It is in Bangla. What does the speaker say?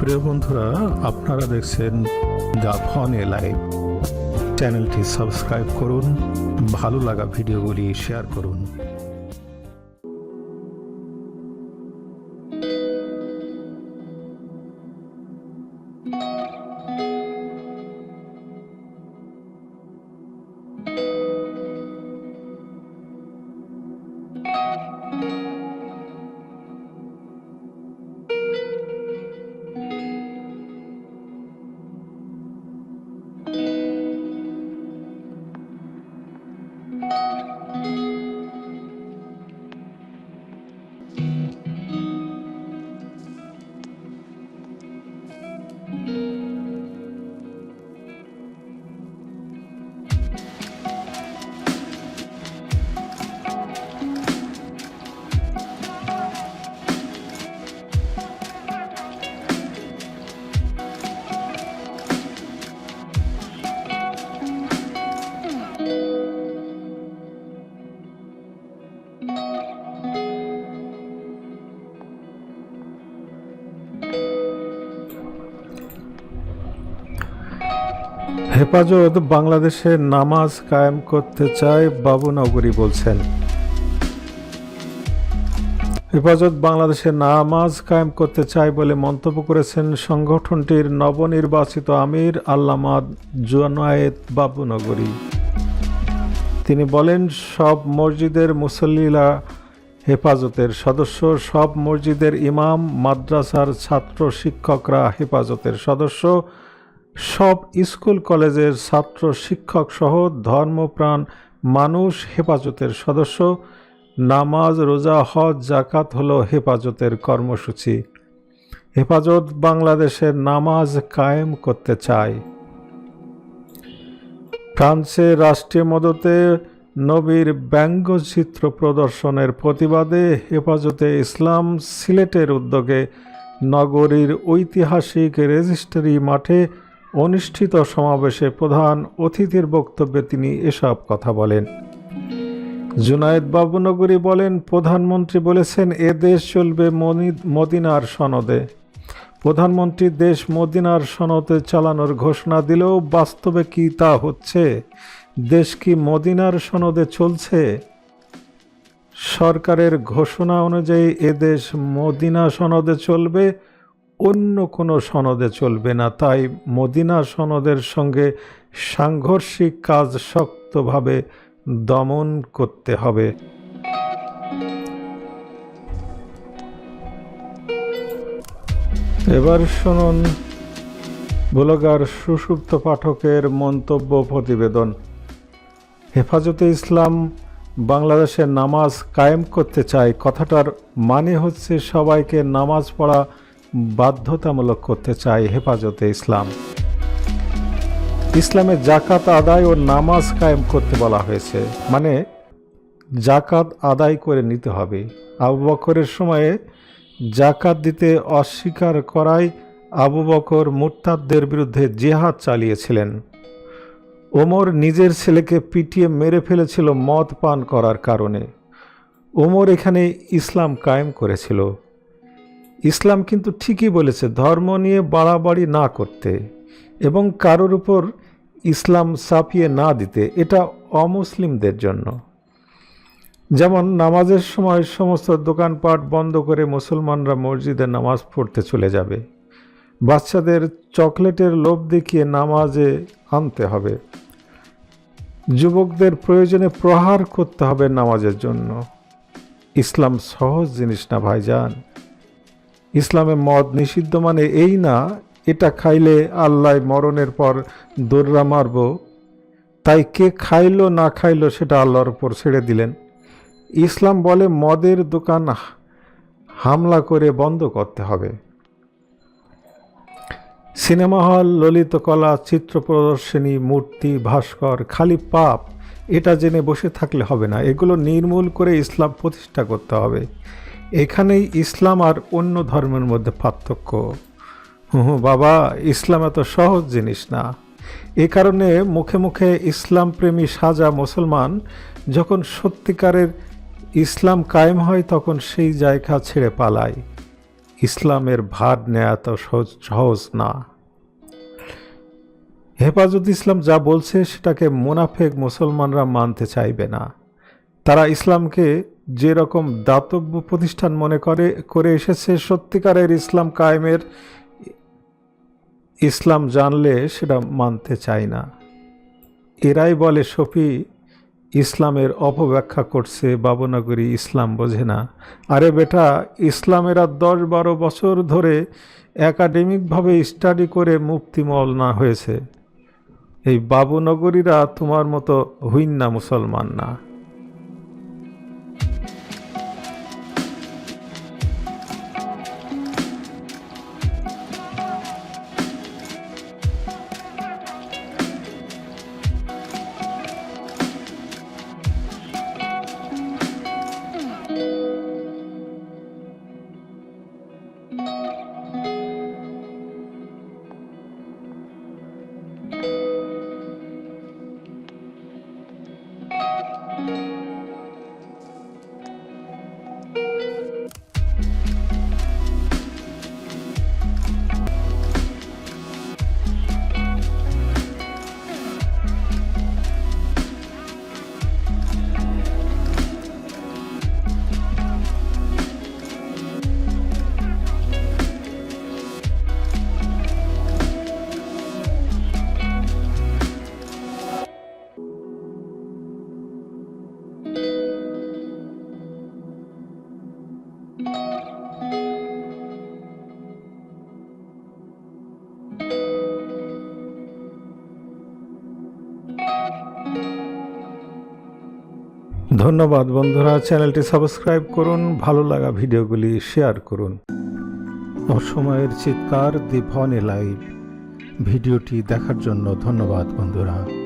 প্রিয় বন্ধুরা, আপনারা দেখছেন জাফন ফন এ লাইভ চ্যানেলটি সাবস্ক্রাইব করুন, ভালো লাগা ভিডিওগুলি শেয়ার করুন। হেফাজত বাংলাদেশে নামাজ কায়েম করতে চায় বাবুনগরী বলছেন। হেফাজত বাংলাদেশে নামাজ কায়েম করতে চায় বলে মন্তব্য করেছেন সংগঠনটির নবনির্বাচিত আমির আল্লামাদ আল্লামা জুনায়েদ বাবুনগরী তিনি বলেন, সব মসজিদের মুসল্লিরা হেফাজতের সদস্য, সব মসজিদের ইমাম, মাদ্রাসার ছাত্র শিক্ষকরা হেফাজতের সদস্য সব স্কুল কলেজের ছাত্র শিক্ষক সহ ধর্মপ্রাণ মানুষ হেফাজতের সদস্য। নামাজ, রোজা, হজ জাকাত হলো হেফাজতের কর্মসূচি। হেফাজত বাংলাদেশের নামাজ কায়েম করতে চায়। ফ্রান্সে রাষ্ট্রীয় মদতে নবীর ব্যঙ্গচিত্র প্রদর্শনের প্রতিবাদে হেফাজতে ইসলাম সিলেটের উদ্যোগে নগরীর ঐতিহাসিক রেজিস্ট্রি মাঠে অনুষ্ঠিত সমাবেশে প্রধান অতিথির বক্তব্যে তিনি এসব কথা বলেন। জুনায়েদ বাবুনগরী বলেন, প্রধানমন্ত্রী বলেছেন, এ দেশ চলবে মদিনার সনদে। প্রধানমন্ত্রী, দেশ মদিনার সনদে চালানোর ঘোষণা দিলেও বাস্তবে কি তা হচ্ছে? দেশ কি মদিনার সনদে চলছে? সরকারের ঘোষণা অনুযায়ী এদেশ মদিনা সনদে চলবে। অন্য কোনো সনদে চলবে না। তাই মদিনা সনদের সঙ্গে সাংঘর্ষিক কাজ শক্তভাবে দমন করতে হবে। এবার শুনুন ব্লগার সুসুপ্ত পাঠকের মন্তব্য প্রতিবেদন। হেফাজতে ইসলাম বাংলাদেশের নামাজ কায়েম করতে চায়। কথাটার মানে হচ্ছে সবাইকে নামাজ পড়া বাধ্যতামূলক করতে চায় হেফাজতে ইসলাম। ইসলামে জাকাত আদায় ও নামাজ কায়েম করতে বলা হয়েছে। মানে জাকাত আদায় করে নিতে হবে। আবু বকরের সময়ে জাকাত দিতে অস্বীকার করায় আবু বকর মুরতাদদের বিরুদ্ধে জেহাদ চালিয়েছিলেন। ওমর নিজের ছেলেকে পিটিয়ে মেরে ফেলেছিল মদ পান করার কারণে। ওমর এখানে ইসলাম কায়েম করেছিল। ইসলাম কিন্তু ঠিকই বলেছে, ধর্ম নিয়ে বাড়াবাড়ি না করতে এবং কারোর উপর ইসলাম চাপিয়ে না দিতে, এটা অমুসলিমদের জন্য। যেমন নামাজের সময় সমস্ত দোকানপাট বন্ধ করে মুসলমানরা মসজিদে নামাজ পড়তে চলে যাবে। বাচ্চাদের চকলেটের লোভ দেখিয়ে নামাজে আনতে হবে। যুবকদের প্রয়োজনে প্রহার করতে হবে নামাজের জন্য। ইসলাম সহজ জিনিস না ভাইজান। ইসলামে মদ নিষিদ্ধ মানে এই না, এটা খাইলে আল্লাহ মরণের পর দৌড়া মারব। তাই কে খাইল না খাইলো সেটা আল্লাহর উপর ছেড়ে দিলেন। ইসলাম বলে মদের দোকান হামলা করে বন্ধ করতে হবে। সিনেমা হল, ললিত কলা, চিত্র প্রদর্শনী, মূর্তি, ভাস্কর, খালি পাপ, এটা জেনে বসে থাকলে হবে না। এগুলো নির্মূল করে ইসলাম প্রতিষ্ঠা করতে হবে। এখানেই ইসলাম আর অন্য ধর্মের মধ্যে পার্থক্য। হু বাবা, ইসলাম এত সহজ জিনিস না। এ কারণে মুখে মুখে ইসলাম প্রেমী সাজা মুসলমান যখন সত্যিকারের ইসলাম কায়েম হয় তখন সেই জায়গা ছেড়ে পালায়। ইসলামের ভার নেওয়া তো সহজ সহজ না। হেফাজত ইসলাম যা বলছে সেটাকে মুনাফেক মুসলমানরা মানতে চাইবে না। তারা ইসলামকে যে রকম দাতব্য প্রতিষ্ঠান মনে করে করে এসেছে, সত্যিকারের ইসলাম কায়েমের ইসলাম জানলে সেটা মানতে চায় না। এরাই বলে, শফি, ইসলামের অপব্যাখ্যা করছে, বাবনগরী ইসলাম বোঝে না। আরে বেটা, ইসলামেরা দশ বারো বছর ধরে একাডেমিকভাবে স্টাডি করে মুক্তি না হয়েছে। এই বাবুনগরীরা তোমার মতো হুইন্না মুসলমান না। ধন্যবাদ বন্ধুরা, চ্যানেলটি সাবস্ক্রাইব করুন, ভালো লাগা ভিডিওগুলি শেয়ার করুন। অসময়ের চিৎকার দি ভনে লাইভ। ভিডিওটি দেখার জন্য ধন্যবাদ বন্ধুরা।